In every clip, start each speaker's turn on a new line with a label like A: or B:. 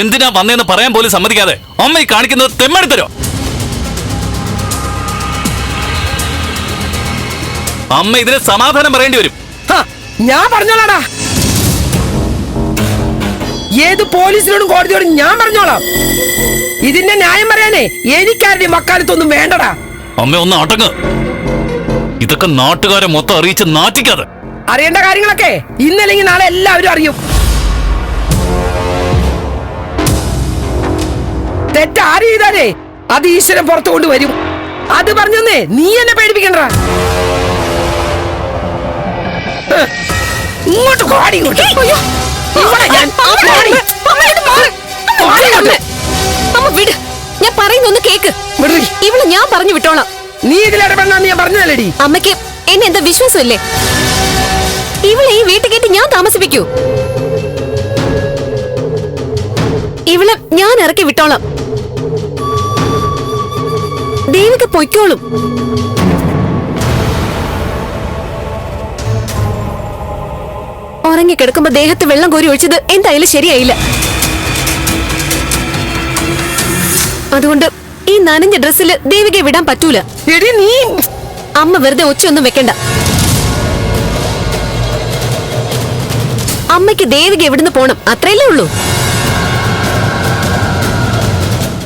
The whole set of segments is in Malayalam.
A: എന്തിനാ വന്നേന്ന് പറയാൻ പോലും സമ്മതിക്കാതെ അമ്മ ഈ കാണിക്കുന്നത് തെമ്മെടുത്തരോ? അമ്മ ഇതിന് സമാധാനം പറയേണ്ടി വരും.
B: ഞാൻ പറഞ്ഞോളാടാ. ഏത് പോലീസിനോടും കോടതിയോടും ഞാൻ പറഞ്ഞോളാം. ഇതിന്റെ ന്യായം പറയാനേ എനിക്കാരുടെയും മക്കാലത്തൊന്നും വേണ്ടടാ.
A: അമ്മ ഒന്ന് അടങ്ങ്. ഇതൊക്കെ നാട്ടുകാരെ മൊത്തം അറിയിച്ച് നാറ്റിക്കാതെ.
B: അറിയേണ്ട കാര്യങ്ങളൊക്കെ ഇന്നല്ലെങ്കിൽ നാളെ എല്ലാവരും അറിയും. തെറ്റാര് ചെയ്താലേ അത് ഈശ്വരൻ പുറത്തു കൊണ്ടുവരും. അത് പറഞ്ഞേ നീ എന്നെ പേടിപ്പിക്കണ്ട. ഇങ്ങോട്ട് കോടി ഇങ്ങോട്ട്. ഇവിടെ ഞാൻ കോടി.
C: അമ്മ വിട് ഞാൻ പറയുന്നൊന്ന് കേക്ക്. ഇവൾ ഞാൻ പറഞ്ഞു വിട്ടോളാം.
B: നീ ഇതിലിടപെടണമെന്ന് ഞാൻ പറഞ്ഞതല്ലേടി
C: അമ്മയ്ക്ക് എന്നെ എന്താ വിശ്വാസമില്ലേ? ഇവളെ ഈ വീട്ടിൽ കയറ്റി ഞാൻ താമസിപ്പിക്കൂ. ഇവളെ ഞാൻ ഇറക്കി വിട്ടോളാം. ദേവിക പൊയ്ക്കോളും. ഉറങ്ങിക്കിടക്കുമ്പോ ദേഹത്ത് വെള്ളം കോരി ഒഴിച്ചത് എന്തായാലും ശരിയായില്ല. അതുകൊണ്ട് ഈ നനഞ്ഞ ഡ്രസ്സിൽ ദേവികയെ വിടാൻ പറ്റൂല.
B: നീ.
C: അമ്മ വെറുതെ ഒച്ചയൊന്നും വെക്കണ്ട. അമ്മയ്ക്ക് ദേവിക എവിടുന്ന് പോണം അത്രയല്ലേ ഉള്ളൂ.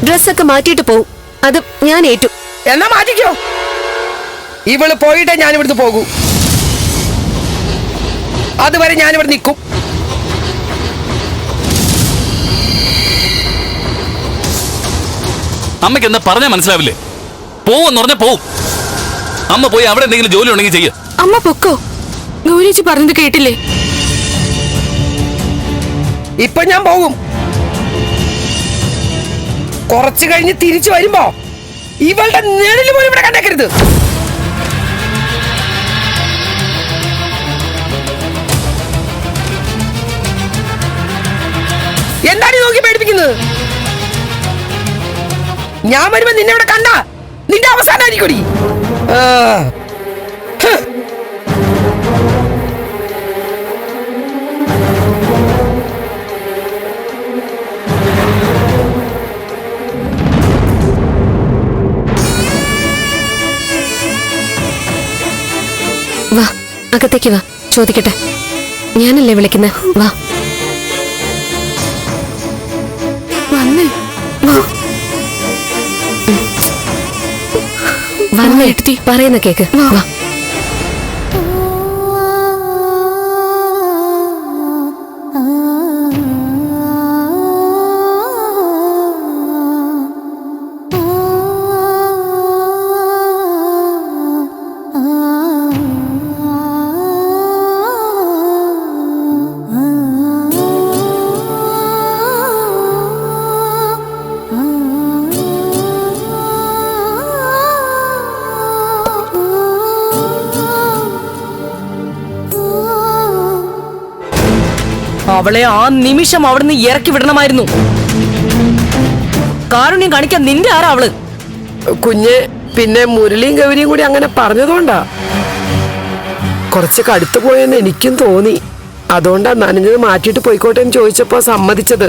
C: ഡ്രസ്സൊക്കെ മാറ്റിയിട്ട് പോവും. അത് ഞാൻ ഏറ്റു.
B: എന്നാ മാറ്റിക്കോ. ഇവൾ പോയിട്ടേ ഞാൻ ഇവിടുന്ന് പോകൂ. അതുവരെ ഞാൻ ഇവിടെ നിൽക്കും.
A: അമ്മയ്ക്ക് എന്താ പറഞ്ഞാൽ മനസ്സിലാവില്ലേ? പോവെന്ന് പറഞ്ഞ പോവും. അമ്മ പോയി അവിടെ എന്തെങ്കിലും ജോലി ഉണ്ടെങ്കിൽ ചെയ്യ.
C: അമ്മ പൊക്കോ? ഗൗരിച്ച് പറഞ്ഞത് കേട്ടില്ലേ?
B: ഇപ്പൊ ഞാൻ പോകും. കുറച്ചു കഴിഞ്ഞ് തിരിച്ചു വരുമ്പോ ഇവളുടെ നിഴൽ പോലും ഇവിടെ കണ്ടേക്കരുത്. എന്താണ് നോക്കി പേടിപ്പിക്കുന്നത്? ഞാൻ വരുമ്പോ നിന്നെ ഇവിടെ കണ്ട? നിന്റെ അവസാനമായിരിക്കൂടി
C: വാ അകത്തേക്ക് വാ ചോദിക്കട്ടെ. ഞാനല്ലേ വിളിക്കുന്ന? വാ. വന്നേ. വന്നേ. പറയുന്ന കേക്ക്. വാ.
D: അവളെ ആ നിമിഷം അവിടുന്ന് ഇറക്കി വിടണമായിരുന്നു. കാരുണ്യം കാണിക്കാൻ നിന്റെ ആരാ അവൾ?
B: കുഞ്ഞ് പിന്നെ മുരളിയും ഗൗരിയും കൂടി അങ്ങനെ പറഞ്ഞതുകൊണ്ടാ. കുറച്ച് കടുത്തു പോയെന്ന് എനിക്കും തോന്നി. അതുകൊണ്ടാ നനഞ്ഞത് മാറ്റിയിട്ട് പോയിക്കോട്ടെ എന്ന് ചോദിച്ചപ്പോ സമ്മതിച്ചത്.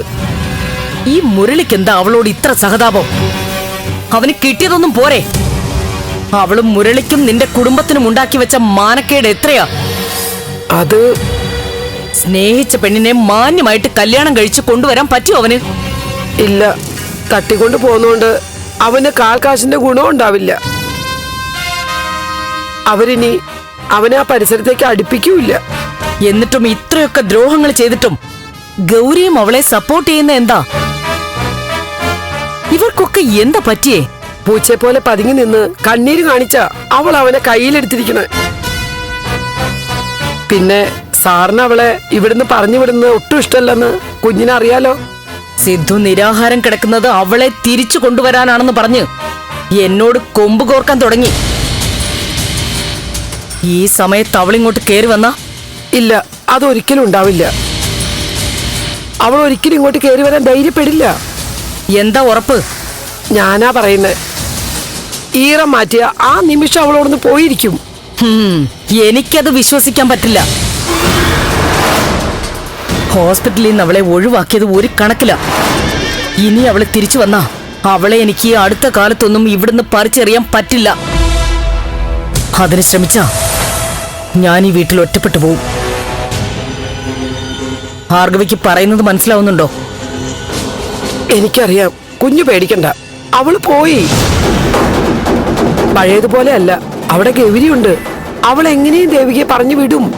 D: ഈ മുരളിക്ക് എന്താ അവളോട് ഇത്ര സഹതാപം? അവന് കിട്ടിയതൊന്നും പോരെ? അവളും മുരളിക്കും നിന്റെ കുടുംബത്തിനും ഉണ്ടാക്കി വെച്ച മാനക്കേട് എത്രയാ?
B: അത്
D: സ്നേഹിച്ച പെണ്ണിനെ മാന്യമായിട്ട് കല്യാണം കഴിച്ച് കൊണ്ടുവരാൻ പറ്റുമോ അവന്?
B: ഇല്ല. തട്ടിക്കൊണ്ട് പോകുന്നോണ്ട് അവന് കാൽക്കാശിന്റെ ഗുണവും ഗുണം ഉണ്ടാവില്ല. അവരിനി അവനെ ആ പരിസരത്തേക്ക് അടുപ്പിക്കൂല
D: എന്നിട്ടും ഇത്രയൊക്കെ ദ്രോഹങ്ങൾ ചെയ്തിട്ടും ഗൗരിയും അവളെ സപ്പോർട്ട് ചെയ്യുന്ന എന്താ? ഇവർക്കൊക്കെ എന്താ പറ്റിയേ?
B: പൂച്ചയെ പോലെ പതുങ്ങി നിന്ന് കണ്ണീര് കാണിച്ച അവൾ അവനെ കയ്യിലെടുത്തിരിക്കണേ. പിന്നെ സാറിന് അവളെ ഇവിടുന്ന് പറഞ്ഞു വിടുന്നത് ഒട്ടും ഇഷ്ടമല്ലെന്ന് കുഞ്ഞിനറിയാലോ
D: സിദ്ധു നിരാഹാരം കിടക്കുന്നത് അവളെ തിരിച്ചു കൊണ്ടുവരാനാണെന്ന് പറഞ്ഞ് എന്നോട് കൊമ്പ് കോർക്കാൻ തുടങ്ങി. ഈ സമയത്ത് അവളിങ്ങോട്ട് കയറി വന്ന?
B: ഇല്ല അതൊരിക്കലും ഉണ്ടാവില്ല. അവൾ ഒരിക്കലും ഇങ്ങോട്ട് കയറി വരാൻ ധൈര്യപ്പെടില്ല.
D: എന്താ ഉറപ്പ്?
B: ഞാനാ പറയുന്നത് ഈറം മാറ്റിയ ആ നിമിഷം അവളോടൊന്ന് പോയിരിക്കും.
D: എനിക്കത് വിശ്വസിക്കാൻ പറ്റില്ല. ഹോസ്പിറ്റലിൽ നിന്ന് അവളെ ഒഴിവാക്കിയത് ഒരു കണക്കില. ഇനി അവളെ തിരിച്ചു വന്നാ അവളെ എനിക്ക് അടുത്ത കാലത്തൊന്നും ഇവിടുന്ന് പറിച്ചെറിയാൻ പറ്റില്ല. അതിന് ശ്രമിച്ച ഞാൻ ഈ വീട്ടിൽ ഒറ്റപ്പെട്ടു പോവും. ഭാർഗവിക്ക് പറയുന്നത് മനസ്സിലാവുന്നുണ്ടോ?
B: എനിക്കറിയാം. കുഞ്ഞു പേടിക്കണ്ട. അവൾ പോയി. പഴയതുപോലെ അല്ല. അവിടെ ഗൗരിയുണ്ട്. അവൾ എങ്ങനെയും ദേവികയെ പറഞ്ഞു വിടും.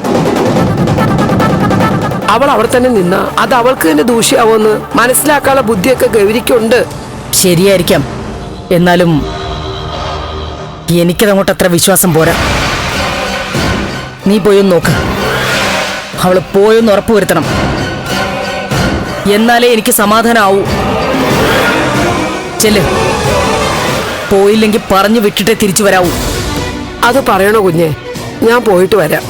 B: അവൾ അവിടെ തന്നെ നിന്ന. അത് അവൾക്ക് തന്നെ ദൂഷ്യാവുമെന്ന് മനസ്സിലാക്കാനുള്ള ബുദ്ധിയൊക്കെ ഗൗരിക്കുണ്ട്.
D: ശരിയായിരിക്കാം. എന്നാലും എനിക്കതങ്ങോട്ട് അത്ര വിശ്വാസം പോരാ. നീ പോയൊന്ന് നോക്ക്. അവൾ പോയൊന്ന് ഉറപ്പുവരുത്തണം. എന്നാലേ എനിക്ക് സമാധാനാവൂ. ചെല്ല്. പോയില്ലെങ്കിൽ പറഞ്ഞു വിട്ടിട്ടേ തിരിച്ചു വരാവൂ.
B: അത് പറയണോ കുഞ്ഞേ? ഞാൻ പോയിട്ട് വരാം.